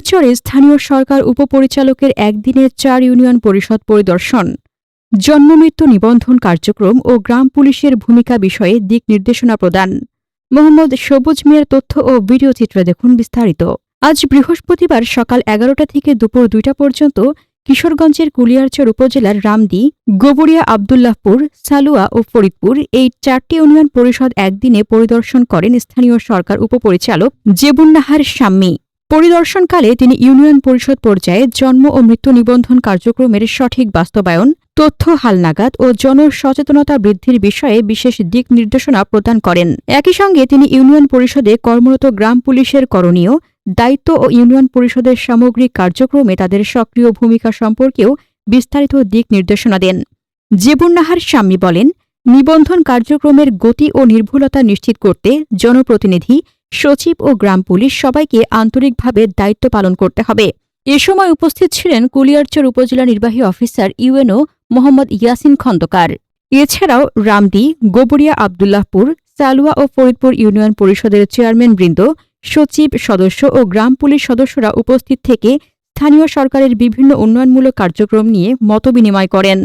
কুলিয়ারচরে স্থানীয় সরকার উপপরিচালকের একদিনের চার ইউনিয়ন পরিষদ পরিদর্শন জন্মমৃত্যু নিবন্ধন কার্যক্রম ও গ্রাম পুলিশের ভূমিকা বিষয়ে দিক নির্দেশনা প্রদান। মোহাম্মদ সবুজ মিয়ার তথ্য ও ভিডিও চিত্রে দেখুন বিস্তারিত। আজ বৃহস্পতিবার সকাল এগারোটা থেকে দুপুর দুইটা পর্যন্ত কিশোরগঞ্জের কুলিয়ারচর উপজেলার রামদি গোবরিয়া আবদুল্লাহপুর, সালুয়া ও ফরিদপুর এই চারটি ইউনিয়ন পরিষদ একদিনে পরিদর্শন করেন স্থানীয় সরকার উপপরিচালক জেবুন্নাহার শাম্মী। পরিদর্শনকালে তিনি ইউনিয়ন পরিষদ পর্যায়ে জন্ম ও মৃত্যু নিবন্ধন কার্যক্রমের সঠিক বাস্তবায়ন, তথ্য হালনাগাদ ও জনসচেতনতা বৃদ্ধির বিষয়ে বিশেষ দিক নির্দেশনা প্রদান করেন। একই সঙ্গে তিনি ইউনিয়ন পরিষদে কর্মরত গ্রাম পুলিশের করণীয়, দায়িত্ব ও ইউনিয়ন পরিষদের সামগ্রিক কার্যক্রমে তাদের সক্রিয় ভূমিকা সম্পর্কেও বিস্তারিত দিক নির্দেশনা দেন। জেবুন্নাহার স্বামী বলেন, নিবন্ধন কার্যক্রমের গতি ও নির্ভুলতা নিশ্চিত করতে জনপ্রতিনিধি সচিব ও গ্রাম পুলিশ সবাইকে আন্তরিকভাবে দায়িত্ব পালন করতে হবে। এ সময় উপস্থিত ছিলেন কুলিয়ারচর উপজেলা নির্বাহী অফিসার ইউএনও মোহাম্মদ ইয়াসিন খন্দকার। এছাড়াও রামদি গোবরিয়া আবদুল্লাহপুর সালুয়া ও ফরিদপুর ইউনিয়ন পরিষদের চেয়ারম্যান বৃন্দ, সচিব সদস্য ও গ্রাম পুলিশ সদস্যরা উপস্থিত থেকে স্থানীয় সরকারের বিভিন্ন উন্নয়নমূলক কার্যক্রম নিয়ে মতবিনিময় করেন।